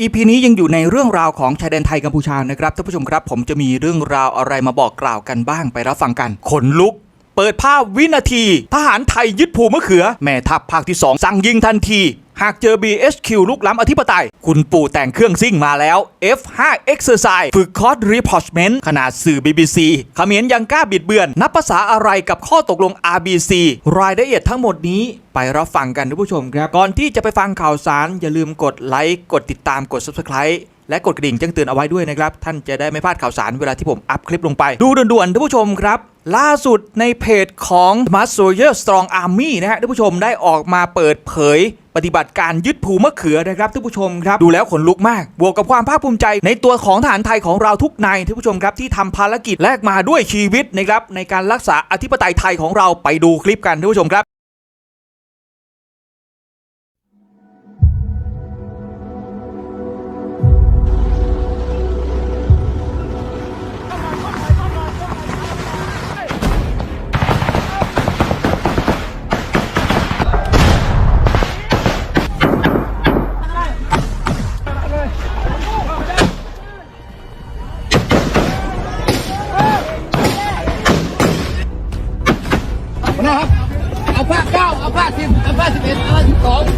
อีพีนี้ยังอยู่ในเรื่องราวของชายแดนไทยกัมพูชานะครับท่านผู้ชมครับ ผมจะมีเรื่องราวอะไรมาบอกกล่าวกันบ้างไปรับฟังกัน ขนลุก เปิดภาพวินาที ทหารไทยยึดภูมะเขือ แม่ทัพภาคที่ 2 สั่งยิงทันที หากเจอ BHQ ลุกล้ำอธิปไตย คุณปู่แต่งเครื่องซิ่งมาแล้ว F5 Exercise ฝึกคอร์ส Reportment ขนาดสื่อ BBC เขมรยังกล้าบิดเบือน นับภาษาอะไรกับข้อตกลง RBC รายละเอียดทั้งหมดนี้ไปรับฟังกันทุกผู้ชมครับ ก่อนที่จะไปฟังข่าวสาร อย่าลืมกดไลค์ กดติดตาม กด Subscribe และกดกระดิ่งแจ้งเตือนเอาไว้ด้วยนะครับ ท่านจะได้ไม่พลาดข่าวสารเวลาที่ผมอัพคลิปลงไป ดูด่วนๆท่านผู้ชมครับ ล่าสุดในเพจของ Smart Soldier Strong Army นะฮะท่านผู้ชมได้ออกมาเปิดเผยปฏิบัติการยึดภูมะเขือนะครับท่านผู้ชมครับ ดูแล้วขนลุกมาก บวกกับความภาคภูมิใจในตัวของทหารไทยของเราทุกนายท่านผู้ชมครับที่ทำภารกิจแลกมาด้วยชีวิตนะครับในการรักษาอธิปไตยไทยของเราไปดูคลิปกันท่านผู้ชมครับ เ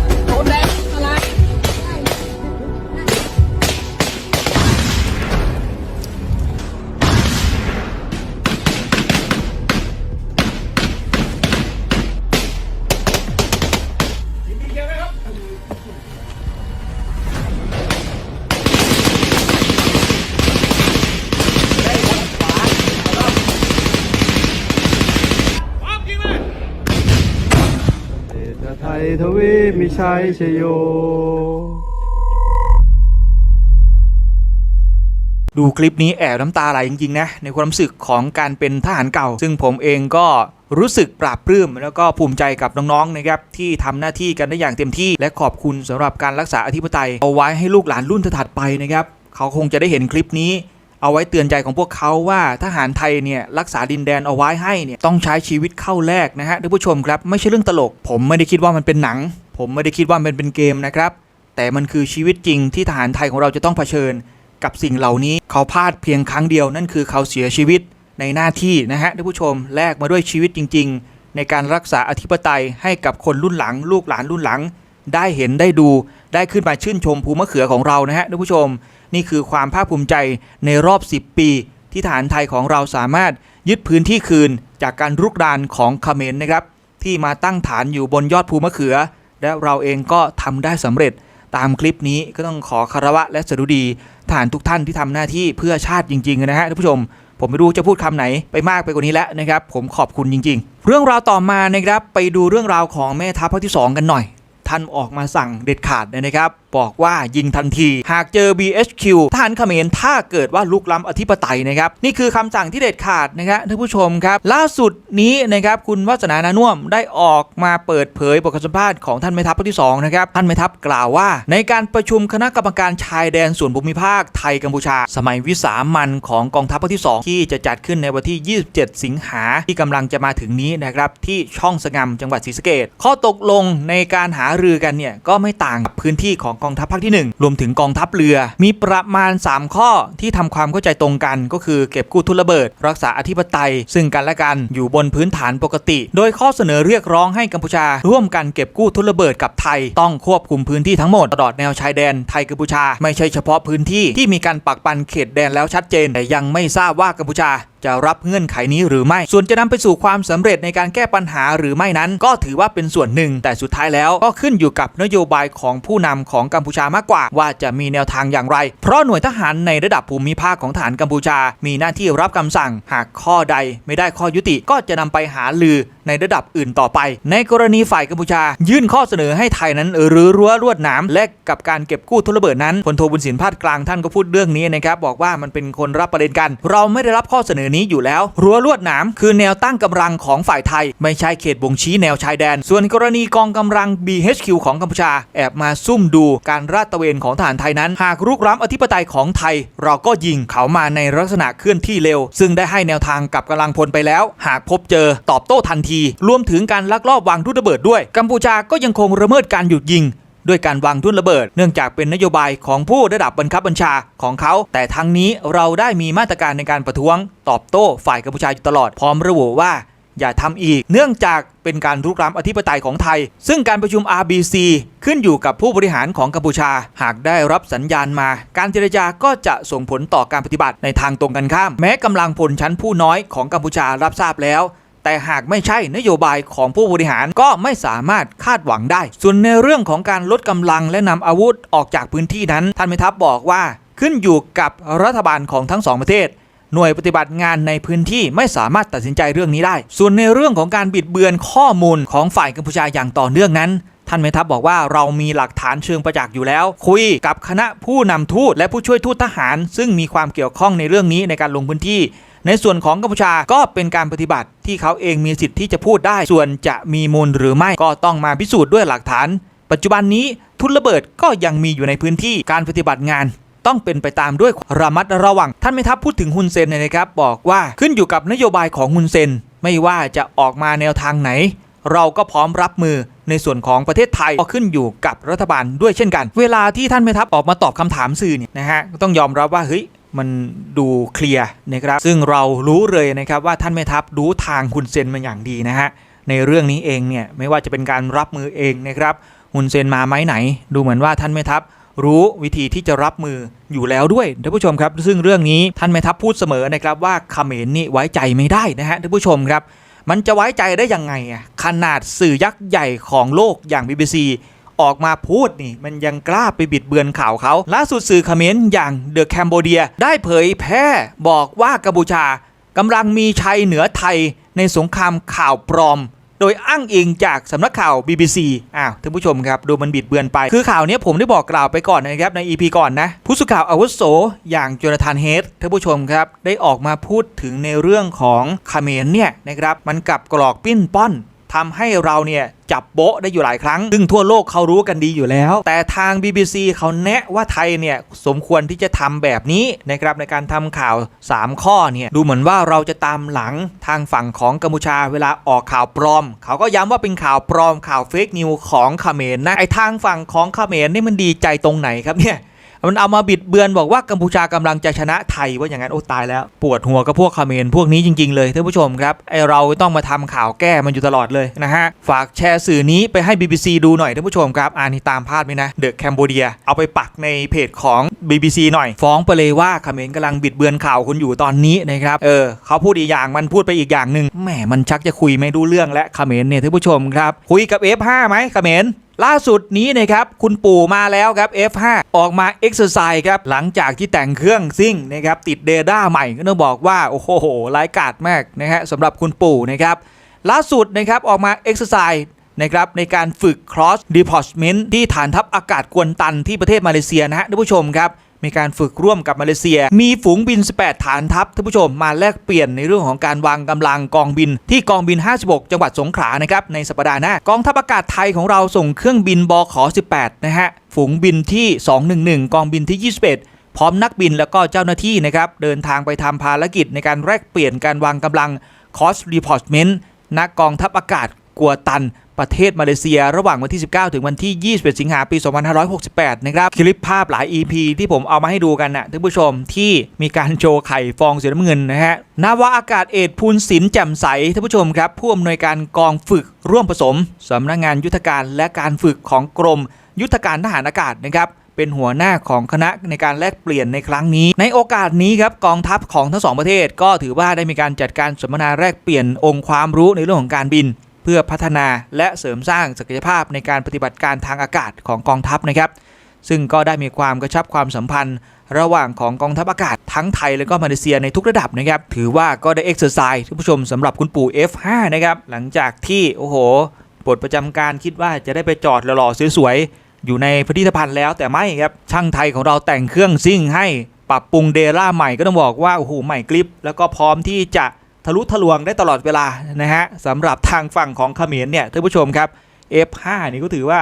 ทวีมีชัยชโย ดูคลิปนี้แอบน้ำตาไหลจริง ๆ นะ ในความรู้สึกของการเป็นทหารเก่า ซึ่งผมเองก็รู้สึกปราบปลื้มแล้วก็ภูมิใจกับน้องๆนะครับที่ทำหน้าที่กันได้อย่างเต็มที่ และขอบคุณสำหรับการรักษาอธิปไตย เอาไว้ให้ลูกหลานรุ่นถัดไปนะครับ เขาคงจะได้เห็นคลิปนี้ เอาไว้เตือนใจของพวกเขาว่าทหารไทยเนี่ยรักษาดินแดนเอาไว้ให้เนี่ยต้องใช้ชีวิตเข้าแลกนะฮะท่านผู้ชมครับไม่ใช่เรื่องตลก ผมไม่ได้คิดว่ามันเป็นหนัง ผมไม่ได้คิดว่ามันเป็นเกมนะครับแต่มันคือชีวิตจริงที่ทหารไทยของเราจะต้องเผชิญ กับสิ่งเหล่านี้เขาพลาดเพียงครั้งเดียวนั่นคือเขาเสียชีวิตในหน้าที่นะฮะท่านผู้ชมแลกมาด้วยชีวิตจริง ๆ ในการรักษาอธิปไตยให้กับคนรุ่นหลัง ลูกหลานรุ่นหลัง ได้เห็นได้ดูได้ขึ้นมาชื่นชมภูมะเขือของเรานะฮะท่านผู้ชม นี่คือความภาคภูมิใจในรอบ 10 ปี ที่ทหารไทยของเราสามารถยึดพื้นที่คืนจากการรุกรานของเขมรนะครับ ที่มาตั้งฐานอยู่บนยอดภูมะเขือ และเราเองก็ทำได้สำเร็จตามคลิปนี้ก็ต้องขอคารวะและสดุดีทหารทุกท่านที่ทำหน้าที่เพื่อชาติจริงๆนะฮะท่านผู้ชมผมไม่รู้จะพูดคำไหนไปมากไปกว่านี้แล้วนะครับ ผมขอบคุณจริง ๆ เรื่องราวต่อมานะครับไปดูเรื่องราวของแม่ทัพภาคที่ 2 กันหน่อย ท่านออกมาสั่งเด็ดขาดเลยนะครับ บอกว่ายิงทันที หากเจอ BHQ ทหารเขมรถ้าเกิดว่าลุกล้ำอธิปไตยนะครับ นี่คือคำสั่งที่เด็ดขาดนะครับท่านผู้ชมครับ ล่าสุดนี้นะครับคุณวัฒนานานุ่วมได้ออกมาเปิดเผยบทสัมภาษณ์ของท่านแม่ทัพภาคที่2นะครับท่านแม่ทัพกล่าวว่า ในการประชุมคณะกรรมการชายแดนส่วนภูมิภาคไทยกัมพูชา สมัยวิสามันของกองทัพภาคที่ 2 ที่จะจัดขึ้นในวันที่ 27 สิงหาที่กำลังจะมาถึงนี้นะครับที่ช่องสงำจังหวัดศรีสะเกษข้อตกลงในการหารือกันเนี่ยก็ไม่ต่างกับพื้นที่ของกองทัพภาคที่ 1 รวมถึงกองทัพเรือ มีประมาณ 3 ข้อที่ทำความเข้าใจตรงกันก็คือเก็บกู้ทุนระเบิด รักษาอธิปไตย ซึ่งกันและกันอยู่บนพื้นฐานปกติ โดยข้อเสนอเรียกร้องให้กัมพูชา ร่วมกันเก็บกู้ทุนระเบิดกับไทย ต้องควบคุมพื้นที่ทั้งหมดตลอดแนวชายแดนไทยกัมพูชา ไม่ใช่เฉพาะพื้นที่ที่มีการปักปันเขตแดนแล้วชัดเจนแต่ยังไม่ทราบว่ากัมพูชาจะรับเงื่อนไขนี้หรือไม่ ส่วนจะนำไปสู่ความสำเร็จในการแก้ปัญหาหรือไม่นั้น ก็ถือว่าเป็นส่วนหนึ่ง แต่สุดท้ายแล้วก็ขึ้นอยู่กับนโยบายของผู้นำของกัมพูชามากกว่า ว่าจะมีแนวทางอย่างไร เพราะหน่วยทหารในระดับภูมิภาคของฐานกัมพูชา มีหน้าที่รับคำสั่ง หากข้อใดไม่ได้ข้อยุติก็จะนำไปหาลือ ในระดับอื่นต่อไป ในกรณีฝ่ายกัมพูชา ยื่นข้อเสนอให้ไทยนั้น หรือรั้วลวดหนามและกับการเก็บกู้ทุนระเบิดนั้นพลโทบุญสินพาดกลางท่านก็พูดเรื่องนี้นะครับบอกว่ามันเป็นคนรับประเด็นกัน เราไม่ได้รับข้อเสนอนี้อยู่แล้ว รั้วลวดหนามคือแนวตั้งกำลังของฝ่ายไทย ไม่ใช่เขตบ่งชี้แนวชายแดน ส่วนกรณีกองกำลัง BHQ ของกัมพูชา แอบมาซุ่มดูการราดตระเวนของทหารไทยนั้น หากรุกร้ำอธิปไตยของไทย เราก็ยิงเขามาในลักษณะเคลื่อนที่เร็ว ซึ่งได้ให้แนวทางกับกำลังพลไปแล้ว หากพบเจอตอบโต้ทันทีรวมถึงการลักลอบวางทุ่นระเบิดด้วย กัมพูชาก็ยังคงระเมิดการหยุดยิงด้วยการวางทุ่นระเบิด เนื่องจากเป็นนโยบายของผู้ระดับบังคับบัญชาของเขา แต่ทั้งนี้เราได้มีมาตรการในการประท้วง ตอบโต้ฝ่ายกัมพูชาอยู่ตลอดพร้อมระบุว่า อย่าทำอีก เนื่องจากเป็นการรุกรานอธิปไตยของไทย ซึ่งการประชุม RBC ขึ้นอยู่กับผู้บริหารของกัมพูชา หากได้รับสัญญาณมา การเจรจาก็จะส่งผลต่อการปฏิบัติในทางตรงกันข้าม แม้กำลังพลชั้นผู้น้อยของกัมพูชารับทราบแล้ว แต่หากไม่ใช่นโยบายของผู้บริหารก็ไม่สามารถคาดหวังได้ ส่วนในเรื่องของการลดกำลังและนำอาวุธออกจากพื้นที่นั้นท่านม่ทัพบอกว่าขึ้นอยู่กับรัฐบาลของทั้งสองประเทศหน่วยปฏิบัติงานในพื้นที่ไม่สามารถตัดสินใจเรื่องนี้ได้ ส่วนในเรื่องของการบิดเบือนข้อมูลของฝ่ายกัมพูชาอย่างต่อเนื่องนั้น ท่านแม่ทัพบอกว่าเรามีหลักฐานเชิงประจักษ์อยู่แล้ว คุยกับคณะผู้นำทูตและผู้ช่วยทูตทหาร ซึ่งมีความเกี่ยวข้องในเรื่องนี้ในการลงพื้นที่ ในส่วนของกัมพูชาก็เป็นการปฏิบัติที่เขาเองมีสิทธิ์ที่จะพูดได้ ส่วนจะมีมูลหรือไม่ก็ต้องมาพิสูจน์ด้วยหลักฐาน ปัจจุบันนี้ทุนระเบิดก็ยังมีอยู่ในพื้นที่การปฏิบัติงาน ต้องเป็นไปตามด้วยระมัดระวัง ท่านไม่ทัพพูดถึงฮุนเซนเนี่ยนะครับ บอกว่าขึ้นอยู่กับนโยบายของฮุนเซน ไม่ว่าจะออกมาแนวทางไหน เราก็พร้อมรับมือในส่วนของประเทศไทยก็ขึ้นอยู่กับรัฐบาลด้วยเช่นกัน เวลาที่ท่านแม่ทัพออกมาตอบคำถามสื่อเนี่ยนะฮะต้องยอมรับว่าเฮ้ย มันดูเคลียร์นะครับซึ่งเรารู้เลยนะครับว่าท่านแม่ทัพรู้ทางฮุนเซนมาอย่างดีนะฮะในเรื่องนี้เองเนี่ยไม่ว่าจะเป็นการรับมือเองนะครับฮุนเซนมาไหมไหน ดูเหมือนว่าท่านแม่ทัพรู้วิธีที่จะรับมืออยู่แล้วด้วยท่านผู้ชมครับ ซึ่งเรื่องนี้ท่านแม่ทัพพูดเสมอนะครับว่าเขมรนี่ไว้ใจไม่ได้นะฮะท่านผู้ชมครับ มันจะไว้ใจได้ยังไงอะขนาดสื่อยักษ์ใหญ่ของโลกอย่าง BBC ออกมาพูดนี่ มันยังกล้าไปบิดเบือนข่าวเขา ล่าสุดสื่อเขมรอย่างเดอะแคมโบเดียได้เผยแพร่บอกว่ากัมพูชากำลังมีชัยเหนือไทยในสงครามข่าวปลอม โดยอ้างอิงจากสำนักข่าว BBC อ้าวท่านผู้ชมครับ ดูมันบิดเบือนไป คือข่าวนี้ผมได้บอกกล่าวไปก่อนนะครับใน EP ก่อนนะ ผู้สื่อข่าวอาวุโสอย่างโจนาธานเฮดท่านผู้ชมครับ ได้ออกมาพูดถึงในเรื่องของเมรเนี่ยนะครับ มันกลับกรอกปิ้นป้อน ทำให้เราเนี่ยจับโบ๊ะได้อยู่หลายครั้ง ซึ่งทั่วโลกเขารู้กันดีอยู่แล้ว แต่ทาง BBC เขาแนะว่าไทยเนี่ยสมควรที่จะทำแบบนี้นะครับในการทำข่าว 3 ข้อเนี่ยดูเหมือนว่าเราจะตามหลังทางฝั่งของกัมพูชาเวลาออกข่าวปลอม เขาก็ย้ำว่าเป็นข่าวปลอมข่าวเฟกนิวของเขมรนะไอทางฝั่งของเขมรนี่มันดีใจตรงไหนครับเนี่ย มันเอามาบิดเบือนบอกว่ากัมพูชากำลังจะชนะไทยว่าอย่างนั้นโอ้ตายแล้ว ปวดหัวกับพวกคาเมรพวกนี้จริง ๆ เลยท่านผู้ชมครับไอเราต้องมาทำข่าวแก้มันอยู่ตลอดเลยนะฮะฝากแชร์สื่อนี้ไปให้ BBC ดูหน่อยท่านผู้ชมครับอ่านี่ตามพลาดไหมนะเดอะแคมโบเดียเอาไปปักในเพจของ BBC หน่อย ฟ้องไปเลยว่าคาเมรกำลังบิดเบือนข่าวคุณอยู่ตอนนี้นะครับเออเขาพูดอีกอย่างมันพูดไปอีกอย่างหนึ่งแหมมันชักจะคุยไม่รู้เรื่องและเมรเนี่ยท่านผู้ชมครับคุยกับ F5 ไหมคาเมร ล่าสุดนี้นะครับคุณปู่มาแล้วครับ F5 ออกมาเอ็กซ์ไซส์ครับหลังจากที่แต่งเครื่องซิ่งนะครับติดเดด้าใหม่ก็ต้องบอกว่า โอ้โหร้ายกาจมากนะฮะสำหรับคุณปู่นะครับล่าสุดนะครับออกมาเอ็กซ์ไซส์นะครับในการฝึก cross deployment ที่ฐานทัพอากาศกวนตันที่ประเทศมาเลเซียนะฮะท่านผู้ชมครับ มีการฝึกร่วมกับมาเลเซีย มีฝูงบิน 18 ฐานทัพท่านผู้ชมมาแลกเปลี่ยนในเรื่องของการวางกำลังกองบิน ที่กองบิน 56 จังหวัดสงขลานะครับในสัปดาห์หน้ากองทัพอากาศไทยของเราส่งเครื่องบินบข 18 นะฮะฝูงบินที่ 211 กองบินที่ 21พร้อมนักบินแล้วก็เจ้าหน้าที่นะครับเดินทางไปทำภารกิจในการแลกเปลี่ยนการวางกำลัง cross deployment ณกองทัพอากาศ กัวตัน ประเทศมาเลเซีย ระหว่างวันที่ 19 ถึงวันที่ 21 สิงหาปี 2568 นะครับ คลิปภาพหลาย EP ที่ผมเอามาให้ดูกันนะท่านผู้ชมที่มีการโชว์ไข่ฟองสีน้ำเงินนะฮะนาวาอากาศเอกภูลศิลป์แจ่มใสท่านผู้ชมครับผู้อำนวยการกองฝึกร่วมผสมสำนักงานยุทธการและการฝึกของกรม ยุทธการทหารอากาศนะครับเป็นหัวหน้าของคณะในการแลกเปลี่ยนในครั้งนี้ ในโอกาสนี้ครับกองทัพของทั้งสองประเทศ ก็ถือว่าได้มีการจัดการสัมมนาแลกเปลี่ยนองค์ความรู้ในเรื่องของการบิน เพื่อพัฒนาและเสริมสร้างศักยภาพในการปฏิบัติการทางอากาศของกองทัพนะครับ ซึ่งก็ได้มีความกระชับความสัมพันธ์ ระหว่างของกองทัพอากาศทั้งไทยและก็มาเลเซียในทุกระดับนะครับ ถือว่าก็ได้เอ็กซ์ไซส์ท่านผู้ชมสำหรับคุณปู่ F5 นะครับหลังจากที่โอ้โหปลดประจำการคิดว่าจะได้ไปจอดหล่อๆสวยๆอยู่ในพิพิธภัณฑ์แล้วแต่ไม่ครับช่างไทยของเราแต่งเครื่องซิ่งให้ปรับปรุงเดล่าใหม่ก็ต้องบอกว่าโอ้โหใหม่กริป แล้วก็พร้อมที่จะ ทะลุทะลวงได้ตลอดเวลานะฮะสำหรับทางฝั่งของเขมรเนี่ยท่านผู้ชมครับ F5 นี่ก็ถือว่า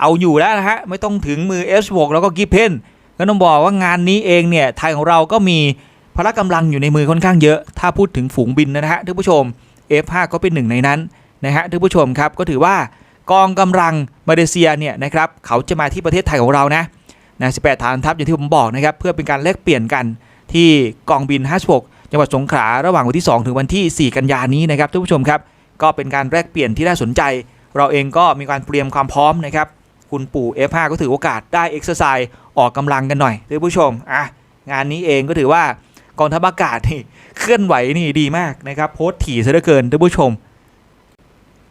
เอาอยู่แล้วนะฮะไม่ต้องถึงมือ F6 แล้วก็กิฟเพนก็ต้องบอกว่างานนี้เองเนี่ยไทยของเราก็มีพละกำลังอยู่ในมือค่อนข้างเยอะ ถ้าพูดถึงฝูงบินนะฮะท่านผู้ชม F5 ก็เป็นหนึ่งในนั้นนะฮะท่านผู้ชมครับก็ถือว่ากองกำลังมาเลเซียเนี่ยนะครับเขาจะมาที่ประเทศไทยของเรานะนะ18ฐานทัพอย่างที่ผมบอกนะครับเพื่อเป็นการแลกเปลี่ยนกันที่กองบิน 56 จังหวัดสงขลาระหว่างวันที่ 2 ถึงวันที่ 4 กันยานี้นะครับท่านผู้ชมครับ ก็เป็นการแลกเปลี่ยนที่น่าสนใจ เราเองก็มีการเตรียมความพร้อมนะครับคุณปู่ F5 ก็ถือโอกาสได้เอ็กซ์ไซส์ออกกำลังกันหน่อยท่านผู้ชมอะงานนี้เองก็ถือว่ากองทัพอากาศนี่เคลื่อนไหวนี่ดีมากนะครับโพสต์ถี่ซะเหลือเกินท่านผู้ชม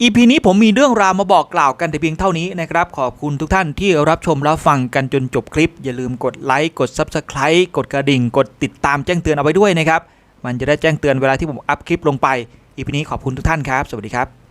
อีพีนี้ผมมีเรื่องราวมาบอกกล่าวกันแต่เพียงเท่านี้นะครับ ขอบคุณทุกท่านที่รับชมรับฟังกันจนจบคลิป อย่าลืมกดไลค์กด Subscribe กดกระดิ่ง กดติดตามแจ้งเตือนเอาไว้ด้วยนะครับ มันจะได้แจ้งเตือนเวลาที่ผมอัพคลิปลงไปอีพีนี้ขอบคุณทุกท่านครับ สวัสดีครับ